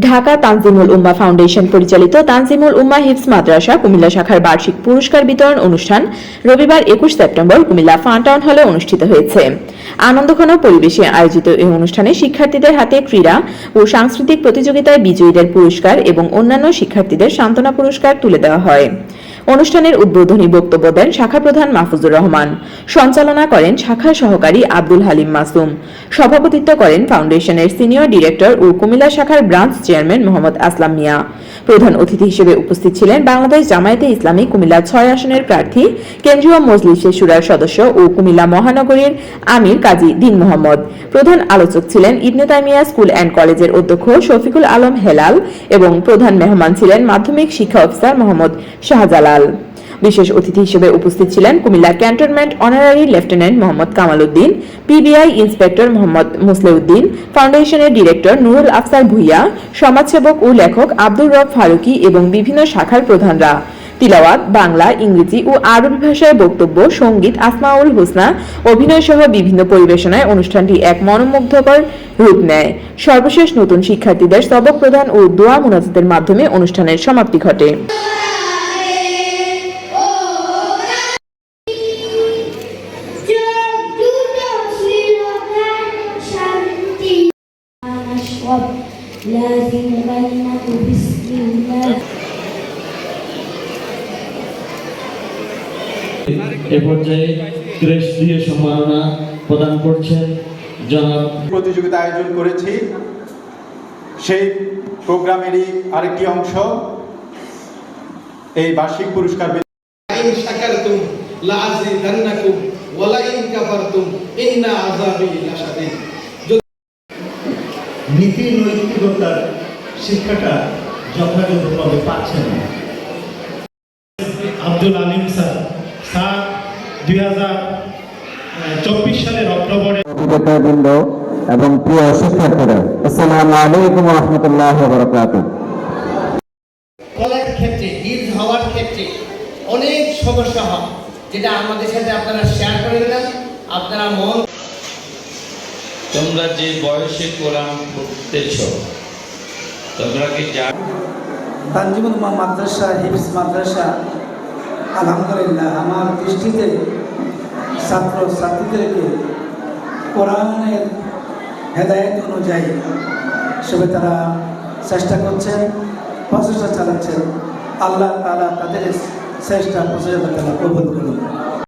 ঢাকা তানজিমুল উম্মা foundation পরিচালিত তানজিমুল উম্মা হিফস মাদ্রাসা কুমিল্লা শাখার বার্ষিক পুরস্কার বিতরণ অনুষ্ঠান রবিবার একুশ সেপ্টেম্বর কুমিল্লা ফান্টাউন হলে অনুষ্ঠিত হয়েছে। আনন্দঘন পরিবেশে আয়োজিত এই অনুষ্ঠানে শিক্ষার্থীদের হাতে ক্রীড়া ও সাংস্কৃতিক প্রতিযোগিতায় বিজয়ীদের পুরস্কার এবং অন্যান্য শিক্ষার্থীদের সান্ত্বনা পুরস্কার তুলে দেওয়া হয়। অনুষ্ঠানের উদ্বোধনী বক্তব্য দেন শাখা প্রধান মাহফুজুর রহমান। সঞ্চালনা করেন শাখা সহকারী আব্দুল হালিম মাসুম। সভাপতিত্ব করেন ফাউন্ডেশনের সিনিয়র ডিরেক্টর ও কুমিল্লা শাখার ব্রাঞ্চ চেয়ারম্যান মোহাম্মদ আসলাম মিয়া। প্রধান অতিথি হিসেবে উপস্থিত ছিলেন বাংলাদেশ জামায়াতে ইসলামী কুমিল্লা ছয় আসনের প্রার্থী, কেন্দ্রীয় মজলিসে সুরার সদস্য ও কুমিল্লা মহানগরীর আমির কাজী দিন মোহাম্মদ। প্রধান আলোচক ছিলেন ইবনে তাইমিয়া স্কুল অ্যান্ড কলেজের অধ্যক্ষ শফিকুল আলম হেলাল এবং প্রধান মেহমান ছিলেন মাধ্যমিক শিক্ষা অফিসার মোহাম্মদ শাহজালাল। বিশেষ অতিথি হিসেবে উপস্থিত ছিলেন Cumilla cantonment honorary lieutenant Mohammad Kamal Uddin PBI inspector Mohammad Musleuddin, ফাউন্ডেশনের ডিরেক্টর নুরুল আফসার ভুইয়া, সমাজসেবক ও লেখক আব্দুর রব ফারুকি এবং বিভিন্ন শাখার প্রধানরা। তিলাওয়াত, বাংলা, ইংরেজি ও আরবি ভাষায় বক্তব্য, সংগীত, আসমাউল হোসনা অভিনয় সহ বিভিন্ন পরিবেশনায় অনুষ্ঠানটি এক মনোমুগ্ধকর রূপ নেয়। সর্বশেষ নতুন শিক্ষার্থীদের সবক প্রদান ও দোয়া মোনাজাতের মাধ্যমে অনুষ্ঠানের সমাপ্তি ঘটে। لازم كلمة بسم الله এ পর্যায়ে ক্রেশ দিয়ে সম্মাননা প্রদান করছেন জনাব প্রতিযোগিতা আয়োজন করেছি সেই প্রোগ্রামেরই আরেকটি অংশ এই বার্ষিক পুরস্কার বিতরণ। لئن شكرتم لأزيدنكم ولئن كفرتم إن عذابي لشديد নীতি নৈতিকতার শিক্ষাটা যথাযথভাবে পাচ্ছেন না। আব্দুল আলিম স্যার স্যার দুই হাজার চব্বিশ সালের অক্টোবরে অভিজ্ঞতাবৃন্দ এবং প্রিয় শিক্ষার্থীরা আসসালামু আলাইকুম রহমতুল্লাহ বরকাত কলের ক্ষেত্রে হিজ হওয়ার ক্ষেত্রে অনেক সমস্যা হয় যেটা আমাদের সাথে আপনারা শেয়ার করে দিলেন আপনারা মন তোমরা যে বয়সে কোরআন পড়তেছ, তোমরা কি জানো? তানজিমুল মা মাদ্রাসা হিফস মাদ্রাসা, আলহামদুলিল্লাহ, আমার দৃষ্টিতে ছাত্র ছাত্রীদেরকে কোরআনের হেদায়ত অনুযায়ী সবে তারা চেষ্টা করছেন, প্রচেষ্টা চালাচ্ছেন। আল্লাহ তালা তাদের চেষ্টা প্রচেষ্টা তারা কবুল করুন।